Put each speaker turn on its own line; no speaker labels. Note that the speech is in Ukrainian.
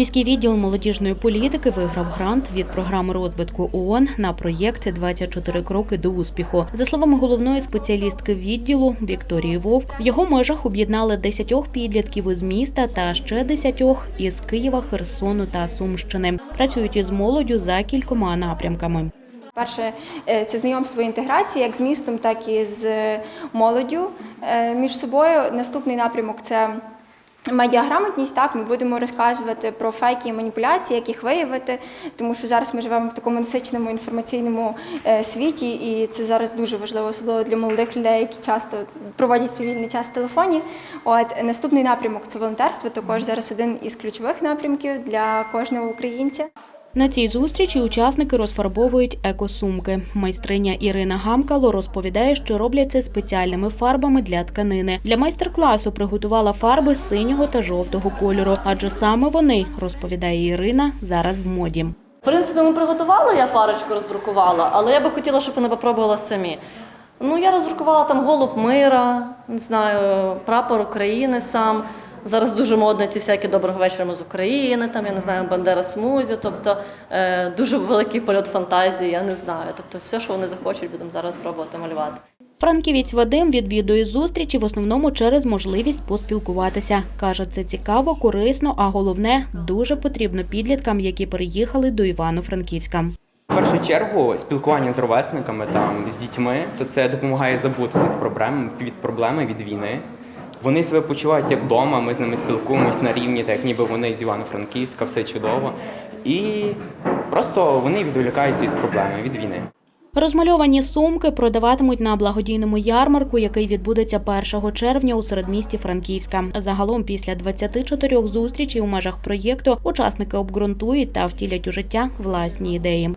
Міський відділ молодіжної політики виграв грант від програми розвитку ООН на проєкт «24 кроки до успіху. За словами головної спеціалістки відділу Вікторії Вовк, в його межах об'єднали 10 підлітків із міста та ще 10 із Києва, Херсону та Сумщини. Працюють із молоддю за кількома напрямками.
Перше, е, це знайомство і інтеграція як з містом, так і з е, молоддю е, між собою. Наступний напрямок це медіаграмотність. Так, ми будемо розказувати про фейки і маніпуляції, як їх виявити, тому що зараз ми живемо в такому насиченому інформаційному е, світі, і це зараз дуже важливо, особливо для молодих людей, які часто проводять свій вільний час в телефоні. От наступний напрямок це волонтерство. Також зараз один із ключових напрямків для кожного українця.
На цій зустрічі учасники розфарбовують екосумки. Майстриня Ірина Гамкало розповідає, що роблять це спеціальними фарбами для тканини. Для майстер-класу приготувала фарби синього та жовтого кольору, адже саме вони, розповідає Ірина, зараз в моді.
В принципі, ми приготували, я парочку роздрукувала, але я би хотіла, щоб вони попробували самі. Ну, я роздрукувала там голуб мира, не знаю, прапор України сам. Зараз дуже модно ці всякі доброго вечора ми з України, там я не знаю, Бандера Смузі, тобто е, дуже великий польот фантазії, я не знаю. Тобто, все, що вони захочуть, будемо зараз пробувати малювати.
Франківець Вадим відвідує зустрічі в основному через можливість поспілкуватися. Каже, це цікаво, корисно, а головне дуже потрібно підліткам, які переїхали до Івано-Франківська.
В першу чергу спілкування з ровесниками там з дітьми, то це допомагає забутися від проблем від проблеми від війни. Вони себе почувають як вдома, ми з ними спілкуємось на рівні, так ніби вони з Івано-Франківська, все чудово. І просто вони відволікаються від проблеми, від війни.
Розмальовані сумки продаватимуть на благодійному ярмарку, який відбудеться 1 червня у середмісті Франківська. Загалом після 24 зустрічей у межах проєкту учасники обґрунтують та втілять у життя власні ідеї.